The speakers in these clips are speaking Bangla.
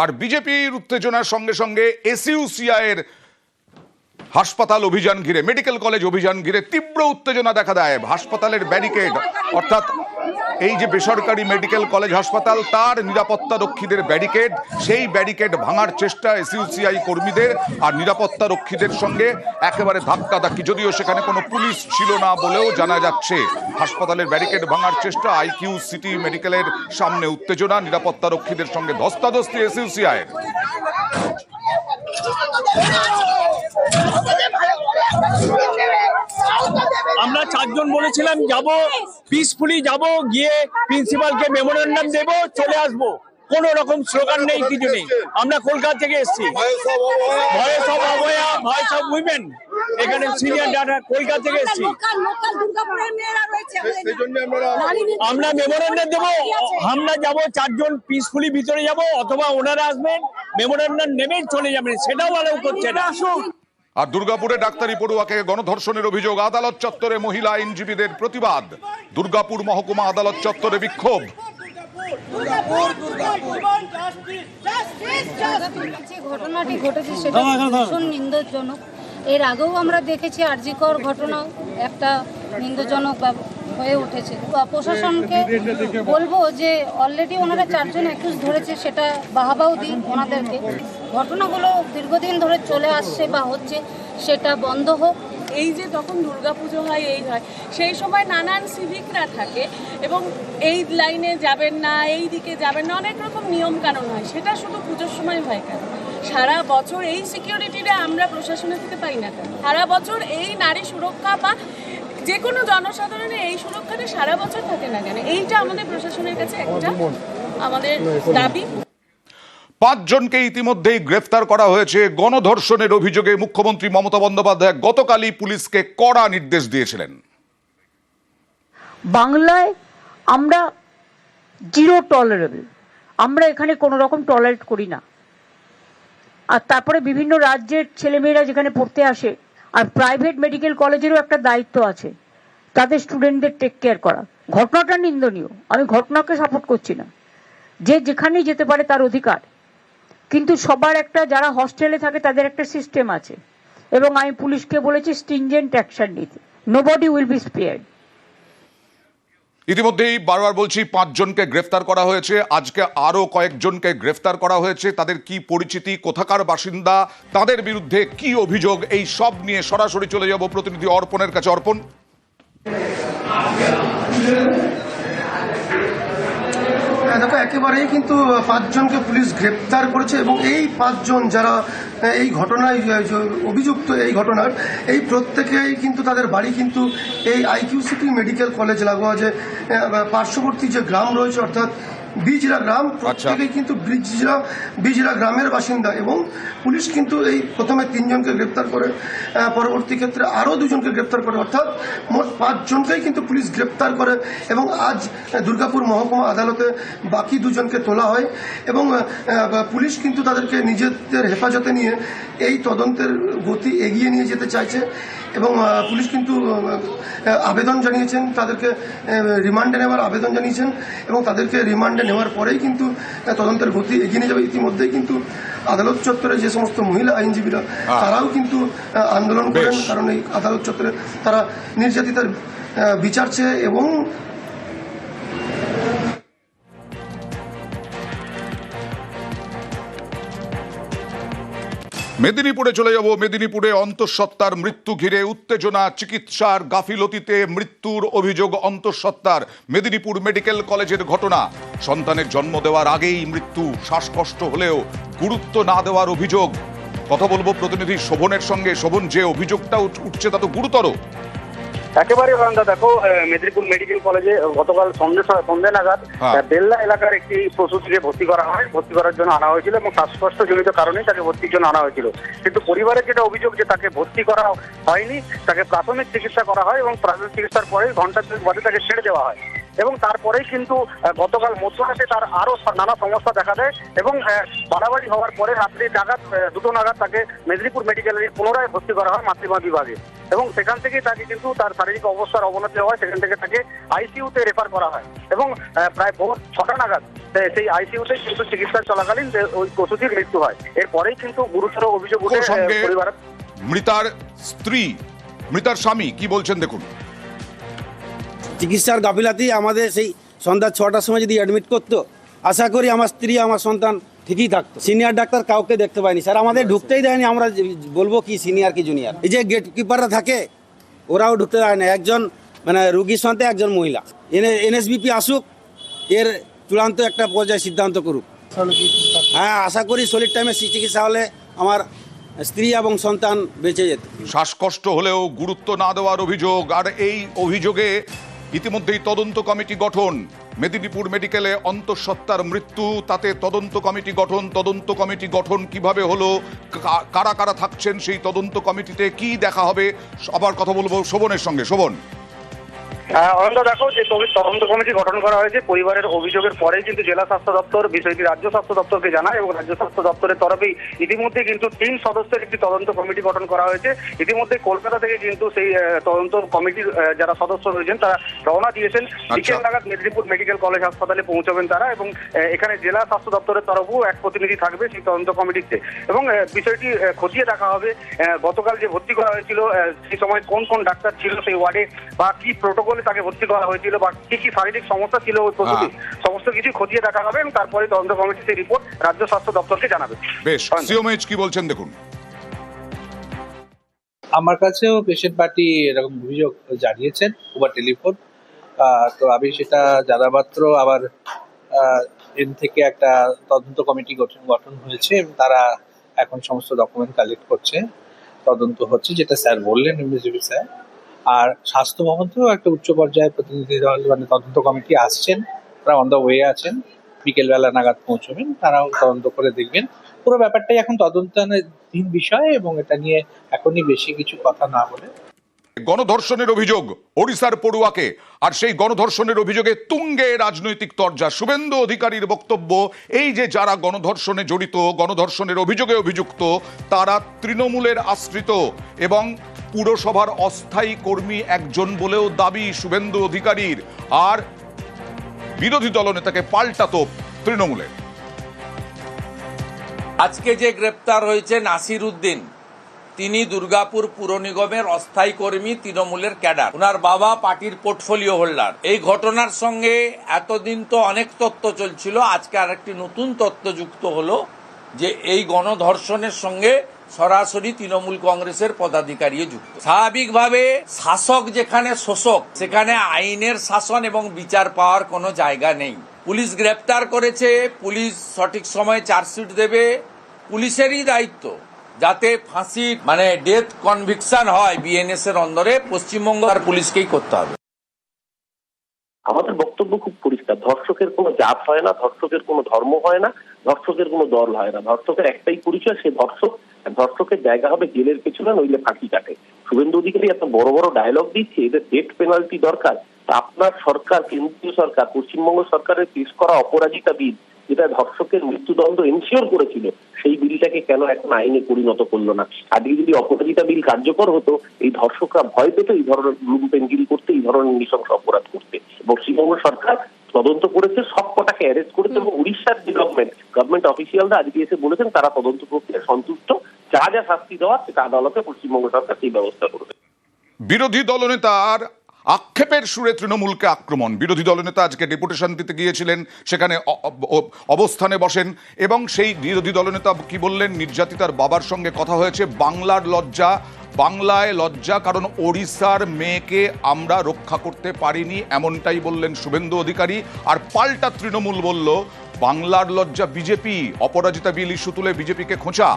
আর বিজেপির উত্তেজনার সঙ্গে সঙ্গে এসইউসিআই এর হাসপাতাল অভিযান ঘিরে, মেডিকেল কলেজ অভিযান ঘিরে তীব্র উত্তেজনা দেখা দেয় হাসপাতালের ব্যারিকেড। অর্থাৎ এই যে বেসরকারি মেডিকেল কলেজ হাসপাতাল তার নিরাপত্তা রক্ষীদের ব্যারিকেড সেই ব্যারিকেড ভাঙার চেষ্টা এসইউসিআই কর্মীদের আর নিরাপত্তা রক্ষীদের সঙ্গে একেবারে ধাক্কাধাক্কি যদিও সেখানে কোনো পুলিশ ছিল না বলেও জানা যাচ্ছে হাসপাতালের ব্যারিকেড ভাঙার চেষ্টা আইকিউ সিটি মেডিকেলের সামনে উত্তেজনা নিরাপত্তা রক্ষীদের সঙ্গে ধস্তাধস্তি এসইউসিআই এর আমরা চারজন বলেছিলাম যাব পিসফুলি যাব, গিয়ে প্রিন্সিপালকে মেমোরেন্ডাম দেব, চলে আসব। কোন রকম স্লোগান নেই, কিছু নেই। আমরা কলকাতা থেকে এসেছি। Voice of Abhaya voice of women এখানে সিনিয়র ডাটা কলকাতা থেকে এসেছি। আমরা মেমোরেন্ডাম দেব, আমরা যাব, চারজন পিসফুলি ভিতরে যাব, অথবা ওনারা আসবেন মেমোরেন্ডাম নেবেন, চলে যাবেন। সেটাও অ্যালাউ করছে না। আর দুর্গাপুরে ডাক্তারি পড়ুয়াকে গণধর্ষণের অভিযোগ আদালত চত্বরে মহিলা আইনজীবীদের প্রতিবাদ। দুর্গাপুর মহকুমা আদালত চত্বরে বিক্ষোভ। যে ঘটনাটি ঘটেছে সেটা ভীষণ নিন্দজনক। এর আগেও আমরা দেখেছি আর্যিকর ঘটনা একটা নিন্দজনক হয়ে উঠেছে। প্রশাসনকে বলব যে অলরেডি ওনারা চারজন একুশ ধরেছে, সেটা বাহাবাও দিন ওনাদেরকে। ঘটনাগুলো দীর্ঘদিন ধরে চলে আসছে বা হচ্ছে, সেটা বন্ধ হোক। এই যে তখন দুর্গাপুজো হয়, এই হয়, সেই সময় নানান সিভিকরা থাকে এবং এই লাইনে যাবেন না, এই দিকে যাবেন না, অনেক রকম নিয়ম কানুন হয়। সেটা শুধু পুজোর সময় হয় কেন? সারা বছর এই সিকিউরিটিটা আমরা প্রশাসনের থেকে পাই না কেন? সারা বছর এই নারী সুরক্ষা বা যে কোনো জনসাধারণের এই সুরক্ষাটা সারা বছর থাকে না কেন? এইটা আমাদের প্রশাসনের কাছে একটা আমাদের দাবি। পাঁচজনকে ইতিমধ্যেই গ্রেফতার করা হয়েছে। গণধর্ষণের অভিযোগে মুখ্যমন্ত্রী মমতা বন্দ্যোপাধ্যায় গতকালই পুলিশকে কড়া নির্দেশ দিয়েছিলেন। বাংলায় আমরা জিরো টলারেবল। আমরা এখানে কোনো রকম টলারেট করি না। আর তারপরে বিভিন্ন রাজ্যের ছেলেমেয়েরা যেখানে পড়তে আসে আর প্রাইভেট মেডিকেল কলেজেরও একটা দায়িত্ব আছে। তাদের স্টুডেন্টদের টেক কেয়ার করা। ঘটনাটা নিন্দনীয়। আমি ঘটনাকে সাপোর্ট করছি না। যে যেখানেই যেতে পারে তার অধিকার। কিন্তু সবার একটা যারা হস্টেলে থাকে তাদের একটা সিস্টেম আছে। এবং আমি পুলিশকে বলেছি স্টিনজেন্ট অ্যাকশন নিতে। Nobody will be spared ইতিমধ্যেই বারবার বলছি, পাঁচজনকে গ্রেফতার করা হয়েছে। আজকে আরও কয়েকজনকে গ্রেফতার করা হয়েছে। তাদের কি পরিচিতি, কোথাকার বাসিন্দা, তাদের বিরুদ্ধে কি অভিযোগ, এই সব নিয়ে সরাসরি চলে যাব প্রতিনিধি অর্পণের কাছে। অর্পণ। দেখো একেবারেই কিন্তু পাঁচজনকে পুলিশ গ্রেপ্তার করেছে এবং এই পাঁচজন যারা এই ঘটনায় অভিযুক্ত এই ঘটনার, এই প্রত্যেকেই কিন্তু তাদের বাড়ি কিন্তু এই আইকিউসিটি মেডিকেল কলেজ লাগোয়া যে পার্শ্ববর্তী যে গ্রাম রয়েছে, অর্থাৎ বিজরা গ্রাম প্রত্যেকেই কিন্তু বিজরা বিজরা গ্রামের বাসিন্দা এবং পুলিশ কিন্তু এই প্রথমে তিনজনকে গ্রেপ্তার করে পরবর্তী ক্ষেত্রে আরও দুজনকে গ্রেপ্তার করে অর্থাৎ মোট পাঁচজনকেই কিন্তু পুলিশ গ্রেপ্তার করে এবং আজ দুর্গাপুর মহকুমা আদালতে বাকি দুজনকে তোলা হয় এবং পুলিশ কিন্তু তাদেরকে নিজেদের হেফাজতে নিয়ে এই তদন্তের গতি এগিয়ে নিয়ে যেতে চাইছে। এবং পুলিশ কিন্তু আবেদন জানিয়েছেন তাদেরকে রিমান্ডে নেওয়ার আবেদন জানিয়েছেন এবং তাদেরকে রিমান্ডে নেওয়ার পরেই কিন্তু তদন্তের গতি এগিয়ে নিয়ে যাবে। ইতিমধ্যেই কিন্তু আদালত চত্বরে যে সমস্ত মহিলা আইনজীবীরা তারাও কিন্তু আন্দোলন করেন। কারণ এই আদালত চত্বরে তারা নির্যাতিতার বিচার চেয়ে এবং মেদিনীপুরে চলে যাব। মেদিনীপুরে অন্তঃসত্ত্বার মৃত্যু ঘিরে উত্তেজনা, চিকিৎসার গাফিলতিতে মৃত্যুর অভিযোগ অন্তঃসত্ত্বার। মেদিনীপুর মেডিকেল কলেজের ঘটনা। সন্তানের জন্ম দেওয়ার আগেই মৃত্যু, শ্বাসকষ্ট হলেও গুরুত্ব না দেওয়ার অভিযোগ। কথা বলব প্রতিনিধি শোভনের সঙ্গে। শোভন, যে অভিযোগটা উঠছে তা তো গুরুতর। একেবারে বারান্দা দেখো মেদিনীপুর মেডিকেল কলেজে গতকাল সন্ধ্যে সন্ধ্যে নাগাদ হ্যাঁ। বেল্লা এলাকার একটি প্রসূতিকে ভর্তি করা হয়। ভর্তি করার জন্য আনা হয়েছিল এবং শ্বাসকষ্ট জনিত কারণেই তাকে ভর্তির জন্য আনা হয়েছিল। কিন্তু পরিবারের যেটা অভিযোগ যে তাকে ভর্তি করা হয়নি তাকে প্রাথমিক চিকিৎসা করা হয় এবং প্রাথমিক চিকিৎসার পরে ঘণ্টা দুয়েক বাদে তাকে ছেড়ে দেওয়া হয়। এবং তারপরেই কিন্তু গতকাল মধ্যরাতে তার আরও নানা সমস্যা দেখা দেয় এবং বাড়াবাড়ি হওয়ার পরে রাত্রি নাগাদ দুটো নাগাদ তাকে মেদিনীপুর মেডিকেলে পুনরায় ভর্তি করা হয় মাতৃমা বিভাগে। এবং সেখান থেকেই তাকে কিন্তু তার শারীরিক অবস্থার অবনতি হয় সেখান থেকে তাকে আইসিইউতে রেফার করা হয়। এবং প্রায় ভোর ছটা নাগাদ সেই আইসিইউতে কিন্তু চিকিৎসা চলাকালীন ওই কসুচির মৃত্যু হয়। এরপরেই কিন্তু গুরুতর অভিযোগ উঠে ওর সঙ্গে আহ, পরিবার মৃতার স্ত্রী মৃতার স্বামী কি বলছেন দেখুন। চিকিৎসার গাফিলাতি আমাদের সেই সন্ধ্যা ছটার সময় যদি অ্যাডমিট করতো আশা করি আমার স্ত্রী আমার সন্তান ঠিকই থাকতো। সিনিয়র ডাক্তার কাউকে দেখতে পাইনি স্যার, আমাদের ঢুকতেই দেয়নি, আমরা বলব কি সিনিয়র কি জুনিয়র এই যে গেট কিপাররা থাকে, ওরাও ঢুকতে দেয় না। একজন মানে রুগীর সন্তে একজন মহিলা। এনে, এনএসবিপি আসুক, এর চূড়ান্ত একটা পর্যায়ে সিদ্ধান্ত করুক। হ্যাঁ আশা করি শরীর টাইমে চিকিৎসা হলে আমার স্ত্রী এবং সন্তান বেঁচে যেত। শ্বাসকষ্ট হলেও গুরুত্ব না দেওয়ার অভিযোগ, আর এই অভিযোগে ইতিমধ্যেই তদন্ত কমিটি গঠন। মেদিনীপুর মেডিকেলে অন্তঃসত্ত্বার মৃত্যু, তাতে তদন্ত কমিটি গঠন, তদন্ত কমিটি গঠন কীভাবে হলো কারা কারা থাকছেন সেই তদন্ত কমিটিতে কি দেখা হবে আবার কথা বলব শোভনের সঙ্গে। শোভন। অনন্ত দেখো যে তদন্ত কমিটি গঠন করা হয়েছে পরিবারের অভিযোগের পরেই কিন্তু জেলা স্বাস্থ্য দপ্তর বিষয়টি রাজ্য স্বাস্থ্য দপ্তরকে জানায় এবং রাজ্য স্বাস্থ্য দপ্তরের তরফেই ইতিমধ্যে কিন্তু তিন সদস্যের একটি তদন্ত কমিটি গঠন করা হয়েছে। ইতিমধ্যে কলকাতা থেকে কিন্তু সেই তদন্ত কমিটির যারা সদস্য রয়েছেন তারা রওনা দিয়েছেন। বিকেল নাগাদ মেদিনীপুর মেডিকেল কলেজ হাসপাতালে পৌঁছবেন তারা এবং এখানে জেলা স্বাস্থ্য দপ্তরের তরফেও এক প্রতিনিধি থাকবে সেই তদন্ত কমিটিতে। এবং বিষয়টি খতিয়ে দেখা হবে গতকাল যে ভর্তি করা হয়েছিল সেই সময় কোন কোন ডাক্তার ছিল সেই ওয়ার্ডে বা কি প্রোটোকলে তাকে ভর্তি করা হয়েছিল বা কি কি শারীরিক সমস্যা ছিল ওই প্রসূতি সমস্ত কিছু খতিয়ে দেখা হবে এবং তারপরে তদন্ত কমিটি সেই রিপোর্ট রাজ্য স্বাস্থ্য দপ্তরকে জানাবে। বেশ সিওমএইচ কি বলছেন দেখুন। আমার কাছেও পেশেন্ট পার্টি এরকম অভিযোগ জানিয়েছেন ওভার টেলিফোন। তো আমি সেটা জানা মাত্র আবার আহ, এন থেকে একটা তদন্ত কমিটি গঠন গঠন হয়েছে এবং তারা এখন সমস্ত ডকুমেন্ট কালেক্ট করছে তদন্ত হচ্ছে যেটা স্যার বললেন এমএসডিবি স্যার। আর স্বাস্থ্য ভবন থেকেও একটা উচ্চ পর্যায়ের প্রতিনিধি দল মানে তদন্ত কমিটি আসছেন। তারা অন দ্য ওয়ে আছেন। বিকেলবেলা নাগাদ পৌঁছবেন। তারাও তদন্ত করে দেখবেন। পুরো ব্যাপারটাই এখন তদন্তাধীন বিষয় এবং এটা নিয়ে এখনই বেশি কিছু কথা না বলে। গণধর্ষণের অভিযোগ ওড়িশার পড়ুয়াকে, আর সেই গণধর্ষণের অভিযোগে তুঙ্গে রাজনৈতিক তরজা। শুভেন্দু অধিকারীর বক্তব্য এই যে যারা গণধর্ষণে জড়িত, গণধর্ষণের অভিযোগে অভিযুক্ত, তারা তৃণমূলের আশ্রিত এবং পুরসভার অস্থায়ী কর্মী একজন বলেও দাবি শুভেন্দু অধিকারীর। আর বিরোধী দলনেতাকে পাল্টাতো তৃণমূলের আজকে যে গ্রেপ্তার হয়েছে নাসির উদ্দিন, তিনি দুর্গাপুর পুর নিগমের অস্থায়ী কর্মী, তৃণমূলের ক্যাডার। ওনার বাবা পার্টির পোর্টফোলিও হোল্ডার। এই ঘটনার সঙ্গে এতদিন তো অনেক তত্ত্ব চলছিল, আজকে আরেকটি নতুন তত্ত্ব যুক্ত হলো। যে এই গণধর্ষণের সঙ্গে সরাসরি তৃণমূল কংগ্রেসের পদাধিকারী যুক্ত। স্বাভাবিকভাবে শাসক যেখানে শোষক, সেখানে আইনের শাসন এবং বিচার পাওয়ার কোনো জায়গা নেই। পুলিশ গ্রেপ্তার করেছে, পুলিশ সঠিক সময়ে চার্জশিট দেবে, পুলিশেরই দায়িত্ব যাতে ফাঁসি মানে ডেথ কনভিকশন হয় বিএনএস এর অন্দরে, পশ্চিমবঙ্গ আর পুলিশকেই করতে হবে। আমাদের বক্তব্য খুব পরিষ্কার, ধর্ষকের কোনো জাত হয় না, ধর্ষকের কোনো ধর্ম হয় না ধর্ষকের কোনো দল হয় না। ধর্ষকের একটাই পরিচয়, সে ধর্ষক। ধর্ষকের জায়গা হবে জেলের পেছনে, নইলে ফাঁকি কাটে শুভেন্দু অধিকারী এত বড় বড় ডায়লগ দিচ্ছে, এদের ডেথ পেনাল্টি দরকার। আপনার সরকার, কেন্দ্রীয় সরকার, পশ্চিমবঙ্গ সরকারের পেশ করা অপরাজিতা বিল যেটা ধর্ষকের মৃত্যুদণ্ড এনশিওর করেছিল, সেই বিলটাকে কেন এখন আইনে পরিণত করল না? আজকে যদি অপরাজিতা বিল কার্যকর হতো, এই ধর্ষকরা ভয় পেত, এই ধরনের ব্লুম পেন্সিল করতে, এই ধরনের নৃশংস অপরাধ করতে। পশ্চিমবঙ্গ সরকার তদন্ত করেছে সব কটাকে অ্যারেস্ট করেছে এবং উড়িষ্যার যে গভর্নমেন্ট গভর্নমেন্ট অফিসিয়ালরা আজকে এসে বলেছেন তারা তদন্ত প্রক্রিয়া সন্তুষ্ট। যা যা শাস্তি দেওয়া সেটা আদালতে পশ্চিমবঙ্গ সরকার সেই ব্যবস্থা করবে। বিরোধী দলনেতার আক্ষেপের সুরে তৃণমূলকে আক্রমণ। বিরোধী দলনেতা আজকে ডেপুটেশন দিতে গিয়েছিলেন সেখানে অবস্থানে বসেন এবং সেই বিরোধী দলনেতা কি বললেন? নির্যাতিতার বাবার সঙ্গে কথা হয়েছে বাংলার লজ্জা বাংলায় লজ্জা, কারণ ওড়িশার মেয়েকে আমরা রক্ষা করতে পারিনি, এমনটাই বললেন শুভেন্দু অধিকারী। আর পাল্টা তৃণমূল বলল, বাংলার লজ্জা বিজেপি, অপরাজিতা বিল ইস্যু তুলে বিজেপিকে খোঁচা।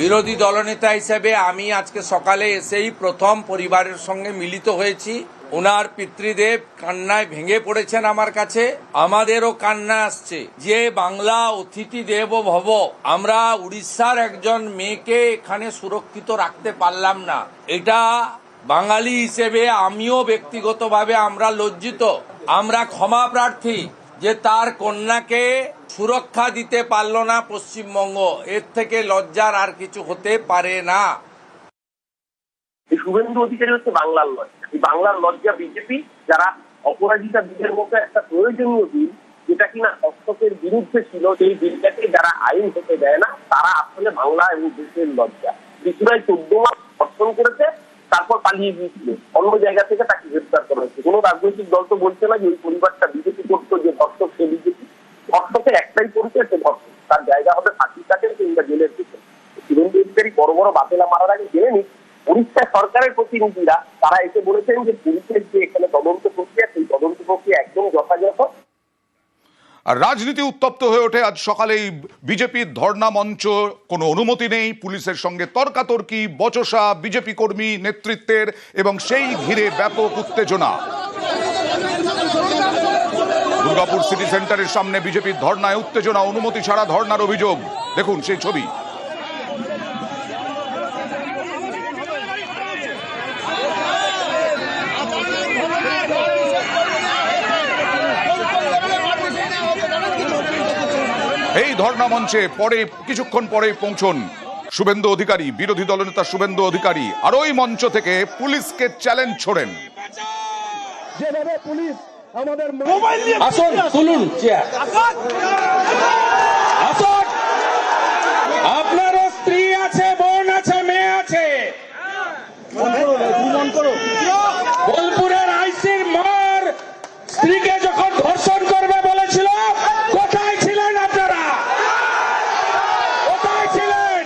বিরোধী দলনেতা হিসেবে আমি আজকে সকালে এসেই প্রথম পরিবারের সঙ্গে মিলিত হয়েছি। ওনার পিতৃদেব কান্নায় ভেঙে পড়েছেন আমার কাছে। আমাদেরও কান্না আসছে। যে বাংলা অতিথি দেব ভব, আমরা উড়িষ্যার একজন মেয়েকে এখানে সুরক্ষিত রাখতে পারলাম না। এটা বাঙালি হিসেবে আমিও ব্যক্তিগতভাবে আমরা লজ্জিত। আমরা ক্ষমা প্রার্থী যে তার কন্যাকে সুরক্ষা দিতে পারল না পশ্চিমবঙ্গ। এর থেকে লজ্জার আর কিছু হতে পারে না। এই শুভেন্দু অধিকারী হচ্ছে বাংলার লজ্জা। এই বাংলার লজ্জা বিজেপি, যারা অপরাজিতা বিলের মতো একটা প্রয়োজনীয় বিল, যেটা কিনা ধর্ষকের বিরুদ্ধে ছিল, সেই বিলটাকে যারা আইন হতে দেয় না, তারা আসলে বাংলা এবং দেশের লজ্জা। ত্রিপুরায় চোদ্দ মাস ধর্ষণ করেছে, তারপর পালিয়ে গিয়েছিল। অন্য জায়গা থেকে তাকে গ্রেপ্তার করা হয়েছে। কোনো রাজনৈতিক দল তো বলছে না যে ওই পরিবারটা বিজেপি করতো, যে ধর্ষক সে বিজেপি। ধর্ষকের একটাই পরিচয় সে ধর্ষক তার জায়গা হবে ফাঁসির কাছে, কিংবা জেলের পিছনে। শুভেন্দু অধিকারী বড় বড় বাতেলা মারার আগে জেনে নিক উড়িষ্যা সরকারের প্রতিনিধিরা, তারা এসে বলেছেন যে পুলিশের যে এখানে তদন্ত প্রক্রিয়া, সেই তদন্ত প্রক্রিয়া একদম যথাযথ। আর রাজনীতি উত্তপ্ত হয়ে ওঠে। আজ সকালেই বিজেপির ধর্ণা মঞ্চ, কোনো অনুমতি নেই। পুলিশের সঙ্গে তর্কাতর্কি, বচসা, বিজেপি কর্মী নেতৃত্বের, এবং সেই ঘিরে ব্যাপক উত্তেজনা। দুর্গাপুর সিটি সেন্টারের সামনে বিজেপির ধর্নায় উত্তেজনা, অনুমতি ছাড়া ধর্নার অভিযোগ। দেখুন সেই ছবি। এই ধর্ণা মঞ্চে পরে কিছুক্ষণ পরে পৌঁছন শুভেন্দু অধিকারী বিরোধী দলনেতা শুভেন্দু অধিকারী। আর ওই মঞ্চ থেকে পুলিশকে চ্যালেঞ্জ ছোড়েন। আসুন তুলুন চেয়ার আসুন আপনারও স্ত্রী আছে বোন আছে মেয়ে আছে বোলপুরের আইসির মার স্ত্রীকে যখন ধর্ষণ করবে বলেছিল কোথায় ছিলেন আপনারা কোথায় ছিলেন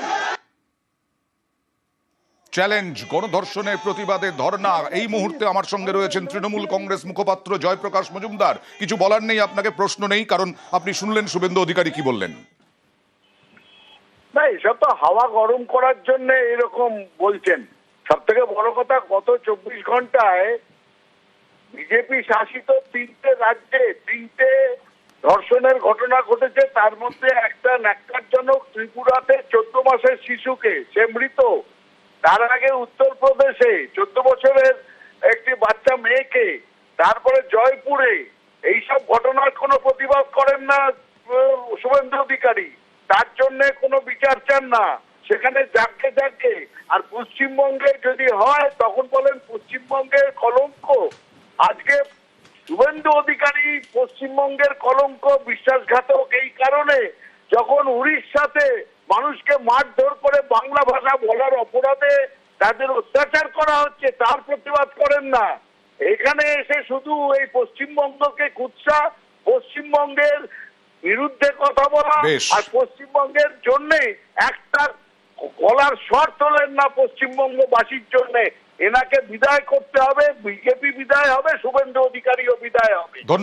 চ্যালেঞ্জ গণধর্ষণের প্রতিবাদে ধর্ণা। এই মুহূর্তে আমার সঙ্গে রয়েছেন তৃণমূল কংগ্রেস মুখপাত্র জয়প্রকাশ মজুমদার। কিছু বলার নেই, আপনাকে প্রশ্ন নেই, কারণ আপনি শুনলেন শুভেন্দু অধিকারী কি বললেন। না, এসব তো হাওয়া গরম করার জন্য এরকম বলছেন। সব থেকে বড় কথা, গত চব্বিশ ঘন্টায় বিজেপি শাসিত তিনটে রাজ্যে তিনটে ধর্ষণের ঘটনা ঘটেছে। তার মধ্যে একটা ন্যাক্কারজনক ত্রিপুরাতে চোদ্দ মাসের শিশুকে, সে মৃত। তার আগে উত্তরপ্রদেশে চোদ্দ বছরের একটি বাচ্চা মেয়েকে, তারপরে জয়পুরে, এইসব ঘটনার কোনো প্রতিবাদ করেন না শুভেন্দু অধিকারী। তার জন্য কোনো বিচার চান না। সেখানে যাকে যাকে, আর পশ্চিমবঙ্গে যদি হয়, তখন বলেন পশ্চিমবঙ্গের কলঙ্ক। আজকে শুভেন্দু অধিকারী পশ্চিমবঙ্গের কলঙ্ক, বিশ্বাসঘাতক এই কারণে যখন উড়িষ্যাতে মানুষকে মারধর করে বাংলা ভাষা বলার অপরাধে তাদের অত্যাচার করা হচ্ছে তার প্রতিবাদ করেন না। এখানে এসে শুধু এই পশ্চিমবঙ্গকে কুৎসা পশ্চিমবঙ্গের বিরুদ্ধে কথা বলা আর পশ্চিমবঙ্গের জন্য একটা গলার স্বর তোলেন না পশ্চিমবঙ্গবাসীর জন্য। এনাকে বিদায় করতে হবে বিজেপি বিদায় হবে শুভেন্দু অধিকারীও বিদায় হবে। ধন্যবাদ।